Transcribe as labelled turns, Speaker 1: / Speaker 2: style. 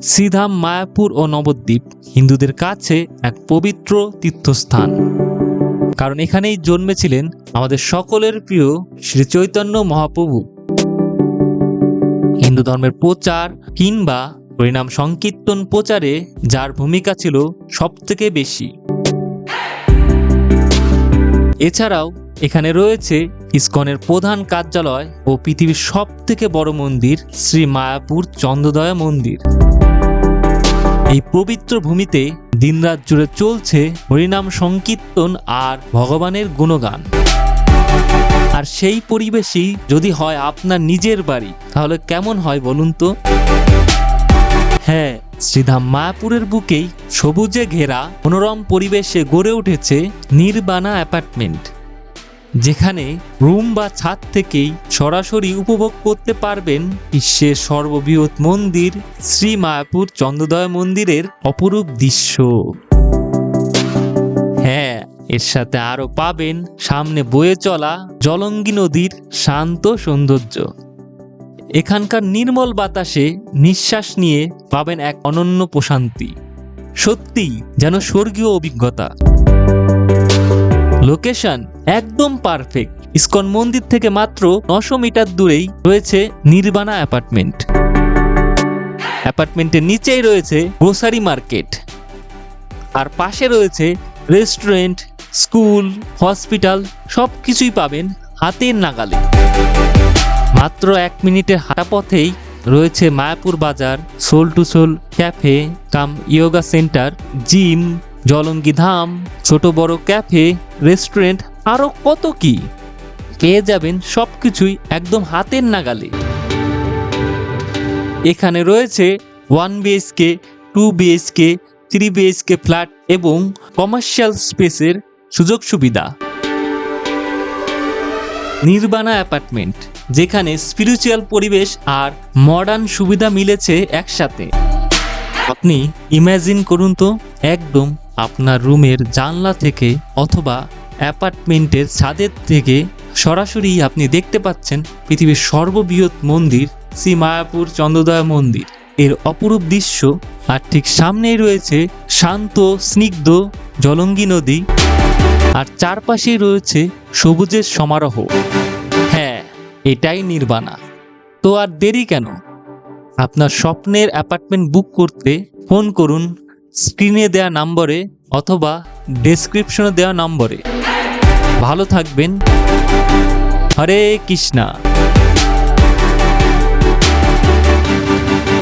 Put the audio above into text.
Speaker 1: শ্রীধাম মায়াপুর ও নবদ্বীপ হিন্দুদের কাছে এক পবিত্র তীর্থস্থান। কারণ এখানেই জন্মেছিলেন আমাদের সকলের প্রিয় শ্রী চৈতন্য মহাপ্রভু। হিন্দু ধর্মের প্রচার কিংবা পরিণাম সংকীর্তন প্রচারে যার ভূমিকা ছিল সবথেকে বেশি। এছাড়াও এখানে রয়েছে ইসকনের প্রধান কার্যালয় ও পৃথিবীর সব থেকে বড় মন্দির শ্রী মায়াপুর চন্দ্রদয়া মন্দির। এই পবিত্র ভূমিতে দিনরাত জুড়ে চলছে হরিনাম সংকীর্তন আর ভগবানের গুণগান। আর সেই পরিবেশই যদি হয় আপনার নিজের বাড়ি, তাহলে কেমন হয় বলুন তো? হ্যাঁ শ্রীধাম মায়াপুরের বুকেই সবুজে ঘেরা মনোরম পরিবেশে গড়ে উঠেছে নির্বাণা অ্যাপার্টমেন্ট। যেখানে রুম বা ছাদ থেকেই সরাসরি উপভোগ করতে পারবেন বিশ্বের সর্ববৃহৎ মন্দির শ্রী মায়াপুর চন্দ্রদয় মন্দিরের অপরূপ দৃশ্য। হ্যাঁ এর সাথে আরও পাবেন সামনে বয়ে চলা জলঙ্গি নদীর শান্ত সৌন্দর্য। এখানকার নির্মল বাতাসে নিঃশ্বাস নিয়ে পাবেন এক অনন্য প্রশান্তি। সত্যি যেন স্বর্গীয় অভিজ্ঞতা। লোকেশন একদম পারফেক্ট। ইস্কন মন্দির থেকে মাত্র নশো মিটার দূরেই রয়েছে নির্বাণা অ্যাপার্টমেন্ট। অ্যাপার্টমেন্টের নিচেই রয়েছে গ্রোসারি মার্কেট। আর পাশে রয়েছে রেস্টুরেন্ট, স্কুল, হসপিটাল সব কিছুই পাবেন হাতের নাগালে। মাত্র এক মিনিটের হাঁটা পথেই রয়েছে মায়াপুর বাজার, soul to soul cafe, cum yoga centre, gym Jalangi Dham, ছোট বড় ক্যাফে, রেস্টুরেন্ট আরও কত কি? পেয়ে যাবেন সব কিছুই একদম হাতের নাগালে। এখানে রয়েছে one BHK two BHK three BHK flat এবং কমার্শিয়াল স্পেসের সুযোগ সুবিধা। নির্বাণা অ্যাপার্টমেন্ট, যেখানে স্পিরিচুয়াল পরিবেশ আর মডার্ন সুবিধা মিলেছে একসাথে। আপনি ইমাজিন করুন তো, একদম আপনার রুমের জানলা থেকে অথবা অ্যাপার্টমেন্টের ছাদের থেকে সরাসরি আপনি দেখতে পাচ্ছেন পৃথিবীর সর্ববৃহৎ মন্দির শ্রী মায়াপুর চন্দ্রদয় মন্দির। এর অপরূপ দৃশ্য আর ঠিক সামনেই রয়েছে শান্ত, স্নিগ্ধ জলঙ্গি নদী আর চারপাশেই রয়েছে সবুজের সমারোহ। হ্যাঁ এটাই নির্বাণা। তো আর দেরি কেন? আপনার স্বপ্নের অ্যাপার্টমেন্ট বুক করতে ফোন করুন স্ক্রিনে দেওয়া নম্বরে অথবা ডেসক্রিপশনে দেওয়া নম্বরে। ভালো থাকবেন। হরে কৃষ্ণা।